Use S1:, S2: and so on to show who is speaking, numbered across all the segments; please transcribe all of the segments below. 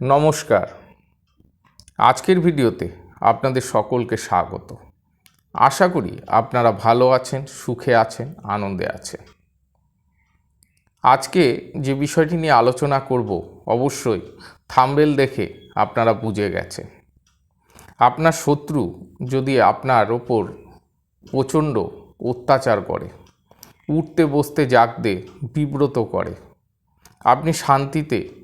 S1: নমস্কার। আজকের ভিডিওতে আপনাদের সকলকে স্বাগত। আশা করি আপনারা ভালো আছেন, সুখে আছেন, আনন্দে আছেন। আজকে যে বিষয়টি নিয়ে আলোচনা করব, অবশ্যই থাম্বেল দেখে আপনারা বুঝে গেছেন। আপনার শত্রু যদি আপনার ওপর প্রচণ্ড অত্যাচার করে, উঠতে বসতে জাগতে বিব্রত করে, আপনি শান্তিতে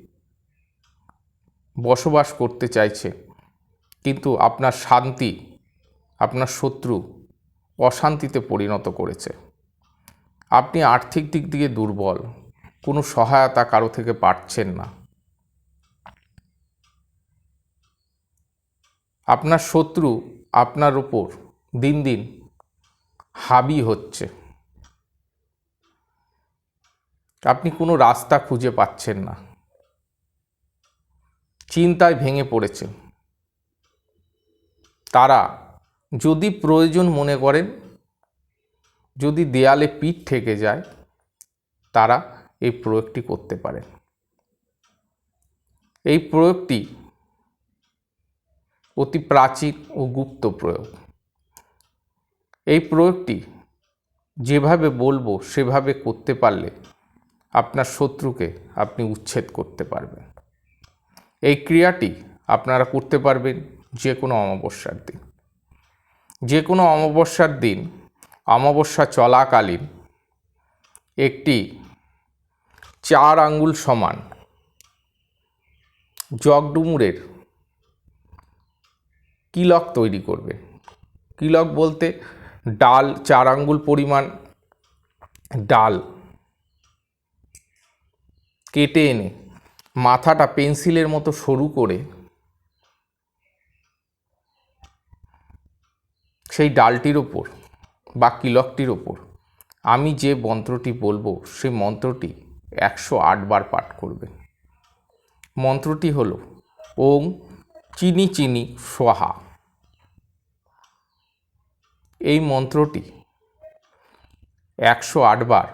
S1: বসবাস করতে চাইছে। কিন্তু আপনার শান্তি, আপনার শত্রু অশান্তিতে পরিণত করেছে। আপনি আর্থিক দিক দিয়ে দুর্বল, কোনো সহায়তা কারও থেকে পাচ্ছেন না। আপনার শত্রু আপনার উপর দিন দিন হাবি হচ্ছে। আপনি কোনো রাস্তা খুঁজে পাচ্ছেন না। চিন্তায় ভেঙে পড়েছে। তারা যদি প্রয়োজন মনে করেন, যদি দেয়ালে পিঠ থেকে যায়, তারা এই প্রয়োগটি করতে পারেন। এই প্রয়োগটি অতি প্রাচীন ও গুপ্ত প্রয়োগ। এই প্রয়োগটি যেভাবে বলব, সেভাবে করতে পারলে আপনার শত্রুকে আপনি উচ্ছেদ করতে পারবেন। এই ক্রিয়াটি আপনারা করতে পারবেন যে কোনো অমাবস্যার দিন। যে কোনো অমাবস্যার দিন, অমাবস্যা চলাকালীন একটি চার আঙ্গুল সমান জগডুমুরের কিলক তৈরি করবে। কিলক বলতে ডাল, চার আঙ্গুল পরিমাণ ডাল কেটে এনে মাথাটা পেন্সিলের মতো সরু করে সেই ডালটির ওপর বা কিলকটির ওপর আমি যে মন্ত্রটি বলব, সেই মন্ত্রটি একশো বার পাঠ করবে। মন্ত্রটি হলো ওম চিনি চিনি সোহা। এই মন্ত্রটি একশো বার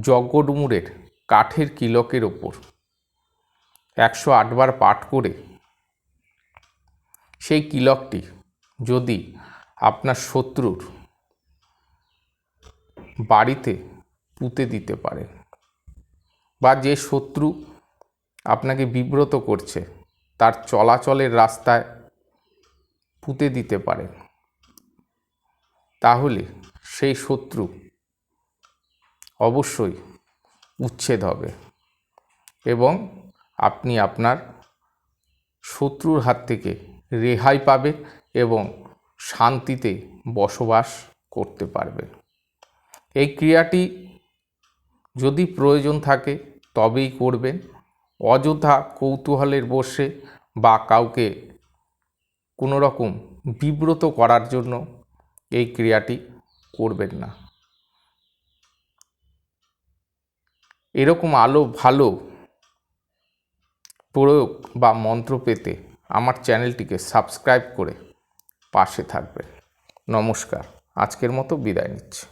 S1: যজ্ঞডুমুরের কাঠের কিলকের ওপর একশো আটবার পাঠ করে সেই কিলকটি যদি আপনার শত্রুর বাড়িতে পুঁতে দিতে পারে বা যে শত্রু আপনাকে বিব্রত করছে, তার চলাচলের রাস্তায় পুঁতে দিতে পারে, তাহলে সেই শত্রু অবশ্যই উচ্ছেদ হবে এবং আপনি আপনার শত্রুর হাত থেকে রেহাই পাবেন এবং শান্তিতে বসবাস করতে পারবেন। এই ক্রিয়াটি যদি প্রয়োজন থাকে, তবেই করবেন। অযথা কৌতূহলের বসে বা কাউকে কোনো রকম বিব্রত করার জন্য এই ক্রিয়াটি করবেন না। এরকম আলো ভালো প্রয়োগ বা মন্ত্র পেতে আমার চ্যানেলটিকে সাবস্ক্রাইব করে পাশে থাকবেন। নমস্কার, আজকের মতো বিদায় নিচ্ছি।